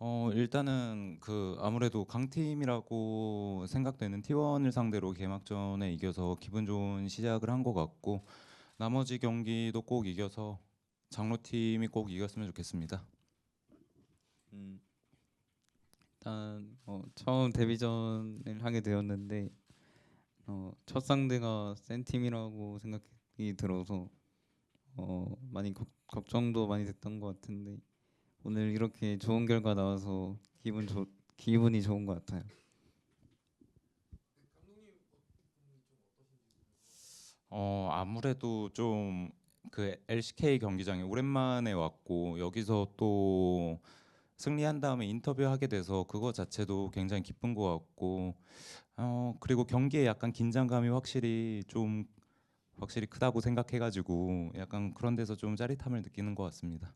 어 일단은 그 아무래도 강팀이라고 생각되는 T1을 상대로 개막전에 이겨서 기분 좋은 시작을 한 것 같고 나머지 경기도 꼭 이겨서 장로팀이 꼭 이겼으면 좋겠습니다. 음, 일단 어, 처음 데뷔전을 하게 되었는데 어, 첫 상대가 센 팀이라고 생각이 들어서 어, 많이 걱, 걱정도 많이 됐던 것 같은데 오늘 이렇게 좋은 결과 나와서 기분 좋 기분이 좋은 것 같아요. 어 아무래도 좀 그 LCK 경기장에 오랜만에 왔고 여기서 또 승리한 다음에 인터뷰하게 돼서 그거 자체도 굉장히 기쁜 것 같고 어 그리고 경기에 약간 긴장감이 확실히 좀 확실히 크다고 생각해가지고 약간 그런 데서 좀 짜릿함을 느끼는 것 같습니다.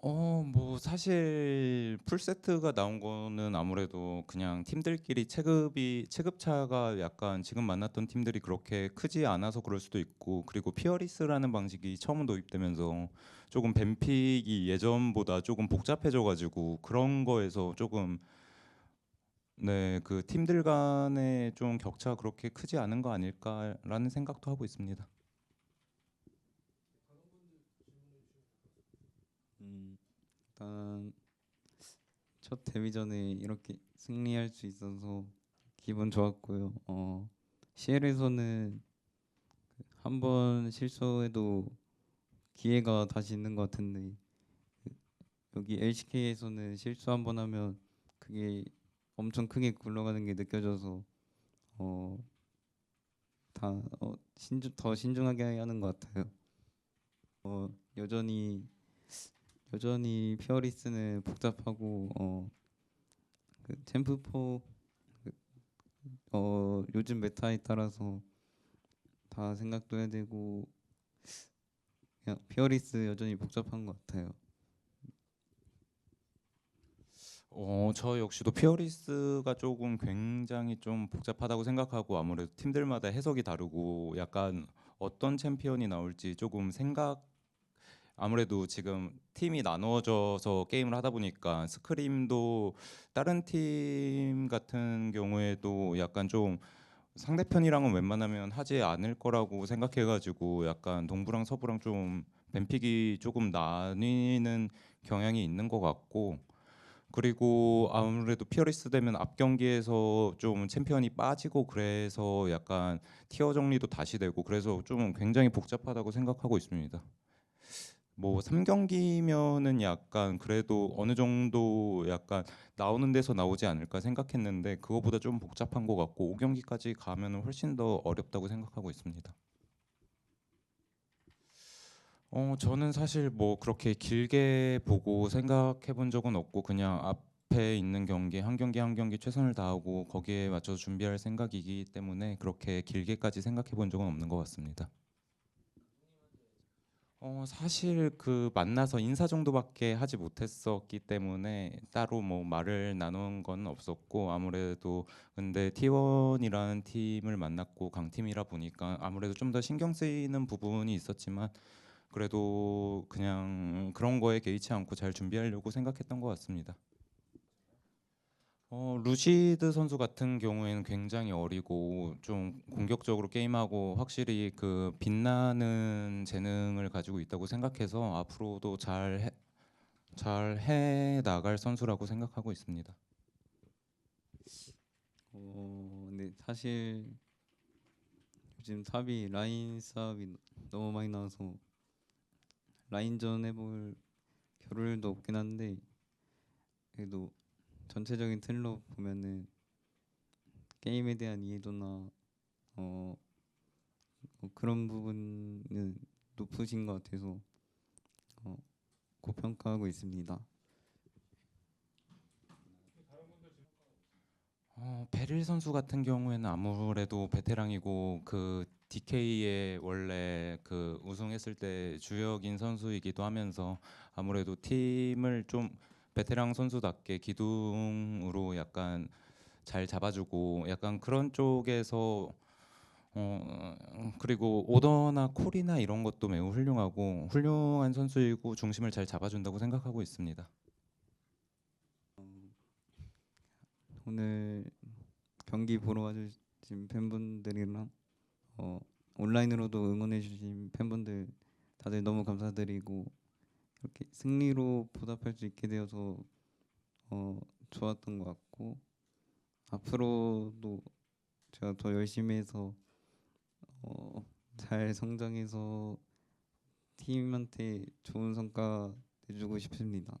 어, 뭐 사실 풀 세트가 나온 거는 아무래도 그냥 팀들끼리 체급이 체급차가 약간 지금 만났던 팀들이 그렇게 크지 않아서 그럴 수도 있고 그리고 피어리스라는 방식이 처음 도입되면서 조금 뱀픽이 예전보다 조금 복잡해져 가지고 그런 거에서 조금 네, 그 팀들 간의 좀 격차 그렇게 크지 않은 거 아닐까라는 생각도 하고 있습니다. 일단 첫 데뷔전에 이렇게 승리할 수 있어서 기분 좋았고요. 어, CL에서는 한 번 실수해도 기회가 다시 있는 것 같은데 그 여기 LCK에서는 실수 한 번 하면 그게 엄청 크게 굴러가는 게 느껴져서 어, 다 어, 신중 더 신중하게 하는 것 같아요. 어, 여전히 여전히 피어리스는 복잡하고 어, 그 템프포 그, 어, 요즘 메타에 따라서 다 생각도 해야 되고 그냥 피어리스 여전히 복잡한 것 같아요. 어, 저 역시도 피어리스가 조금 굉장히 좀 복잡하다고 생각하고 아무래도 팀들마다 해석이 다르고 약간 어떤 챔피언이 나올지 조금 생각 아무래도 지금 팀이 나누어져서 게임을 하다 보니까 스크림도 다른 팀 같은 경우에도 약간 좀 상대편이랑은 웬만하면 하지 않을 거라고 생각해가지고 약간 동부랑 서부랑 좀 뱀픽이 조금 나뉘는 경향이 있는 것 같고 그리고 아무래도 피어리스 되면 앞 경기에서 좀 챔피언이 빠지고 그래서 약간 티어 정리도 다시 되고 그래서 좀 굉장히 복잡하다고 생각하고 있습니다. 뭐 3경기면은 약간 그래도 어느 정도 약간 나오는 데서 나오지 않을까 생각했는데 그거보다 좀 복잡한 것 같고 5경기까지 가면은 훨씬 더 어렵다고 생각하고 있습니다. 어, 저는 사실 뭐 그렇게 길게 보고 생각해 본 적은 없고 그냥 앞에 있는 경기 한 경기 한 경기 최선을 다하고 거기에 맞춰서 준비할 생각이기 때문에 그렇게 길게까지 생각해 본 적은 없는 것 같습니다. 어, 사실 그 만나서 인사 정도밖에 하지 못했었기 때문에 따로 뭐 말을 나눈 건 없었고 아무래도 근데 T1이라는 팀을 만났고 강팀이라 보니까 아무래도 좀 더 신경 쓰이는 부분이 있었지만 그래도 그냥 그런 거에 개의치 않고 잘 준비하려고 생각했던 것 같습니다. 어, 루시드 선수 같은 경우에는 굉장히 어리고 좀 공격적으로 게임하고 확실히 그 빛나는 재능을 가지고 있다고 생각해서 앞으로도 잘 해, 잘해 나갈 선수라고 생각하고 있습니다. 어, 근데 사실 요즘 탑이 라인 싸움이 너무 많이 나와서 라인전 해볼 겨를도 없긴 한데 그래도 전체적인 틀로 보면은 게임에 대한 이해도나 어, 어, 그런 부분은 높으신 것 같아서 어, 고평가하고 있습니다. 어, 베릴 선수 같은 경우에는 아무래도 베테랑이고 그 DK의 원래 그 우승했을 때 주역인 선수이기도 하면서 아무래도 팀을 좀 베테랑 선수답게 기둥으로 약간 잘 잡아주고 약간 그런 쪽에서 어, 그리고 오더나 콜이나 이런 것도 매우 훌륭하고 훌륭한 선수이고 중심을 잘 잡아준다고 생각하고 있습니다. 오늘 경기 보러 와주신 팬분들이랑 어, 온라인으로도 응원해주신 팬분들 다들 너무 감사드리고 이렇게 승리로 보답할 수 있게 되어서 어, 좋았던 것 같고 앞으로도 제가 더 열심히 해서 어, 잘 성장해서 팀한테 좋은 성과 내주고 싶습니다.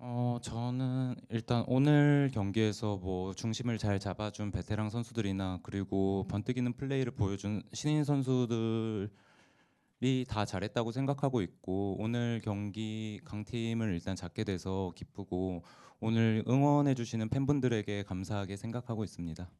어, 저는 일단 오늘 경기에서 뭐 중심을 잘 잡아준 베테랑 선수들이나 그리고 번뜩이는 플레이를 보여준 신인 선수들이 다 잘했다고 생각하고 있고 오늘 경기 강팀을 일단 잡게 돼서 기쁘고 오늘 응원해 주시는 팬분들에게 감사하게 생각하고 있습니다.